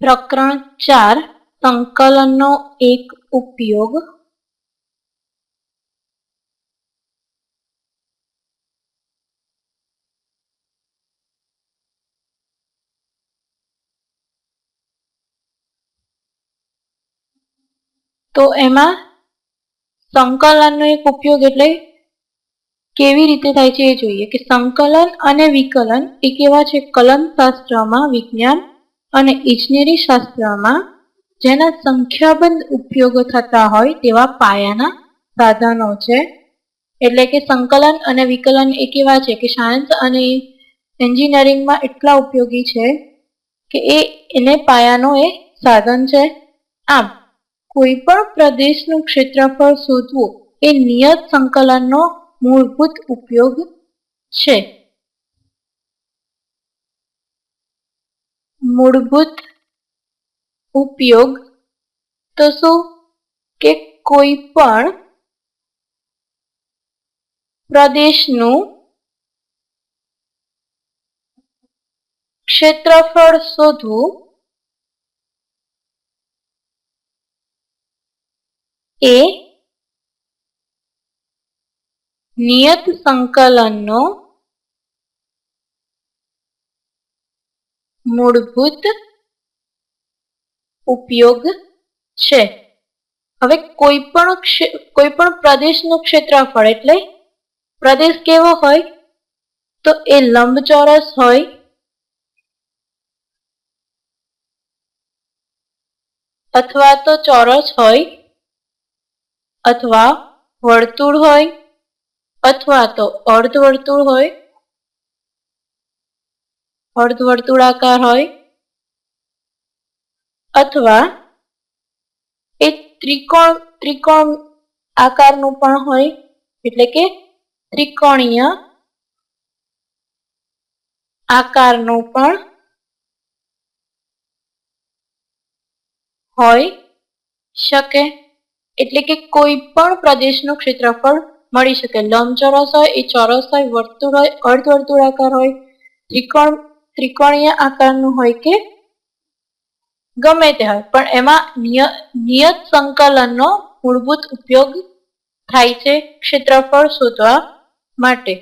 પ્રકરણ ચાર, સંકલનનો એક ઉપયોગ. તો એમાં સંકલનનો એક ઉપયોગ એટલે કેવી રીતે થાય છે એ જોઈએ કે સંકલન અને વિકલન એ કેવા છે? કલમ શાસ્ત્રમાં વિજ્ઞાન અને ઇજનેરી શાસ્ત્રમાં જેના સંખ્યાબંધ ઉપયોગો થતા હોય તેવા પાયાના સાધનો છે. એટલે કે સંકલન અને વિકલન એ કેવા છે કે સાયન્સ અને એન્જિનિયરિંગમાં એટલા ઉપયોગી છે કે એ, એને પાયાનો એ સાધન છે. આમ કોઈ પણ પ્રદેશનું ક્ષેત્રફળ શોધવું એ નિયત સંકલનનો મૂળભૂત ઉપયોગ છે. મૂળભૂત ઉપયોગ તો શું? કે કોઈ પણ પ્રદેશનું ક્ષેત્રફળ શોધવું એ નિયત સંકલનનો મૂળભૂત ઉપયોગ છે. હવે કોઈ પણ કોઈ પણ પ્રદેશનું ક્ષેત્રફળ એટલે પ્રદેશ કેવો હોય? તો એ લંબચોરસ હોય અથવા તો ચોરસ હોય અથવા વર્તુળ હોય અથવા તો અર્ધવર્તુળ હોય અર્ધવર્તુળાકાર હોય અથવા એક ત્રિકોણ ત્રિકોણ આકારનું પણ હોય, એટલે કે ત્રિકોણીય આકારનું પણ હોય શકે. એટલે કે કોઈ પણ પ્રદેશનું ક્ષેત્રફળ મળી શકે. લંબચોરસ હોય, એ ચોરસ હોય, વર્તુળ હોય, અર્ધવર્તુળાકાર હોય, ત્રિકોણ ત્રિકોણીય આકારનું હોય કે ગમે તે હોય. પણ એમાં નિયત સંકલનનો મૂળભૂત ઉપયોગ થાય છે ક્ષેત્રફળ શોધવા માટે.